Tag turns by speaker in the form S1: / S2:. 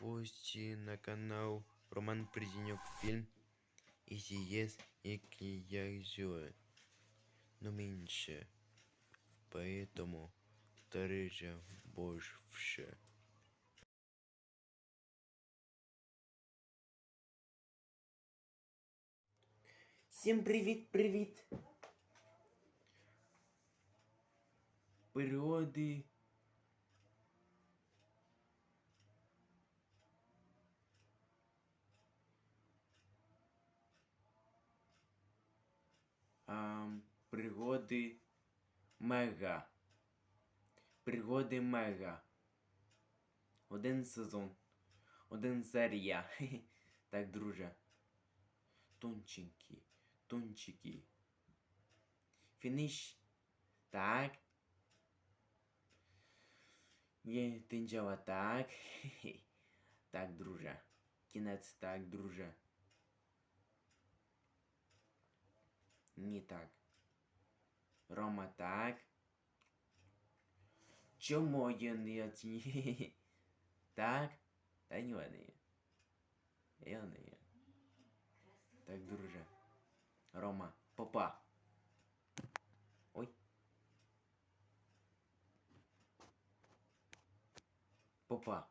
S1: гості на канал Роман Приденюк Фильм. Если есть, який я злой. Но меньше. Поэтому дороже больше.
S2: Всім привіт-привіт! Природи. пригоди Мега. Пригоди Мега. Один сезон. Один серія. Хе-хе. Так, друже. Тонченькі, тончики. Фініш. Так. Є тинджава так. Хе-хе. Так, друже. Кінець так, друже. Ні так. Рома так. Чому я не ці? Так? Та ні, я не є. Я не є. Так, друже. Рома, попа. Ой. Попа.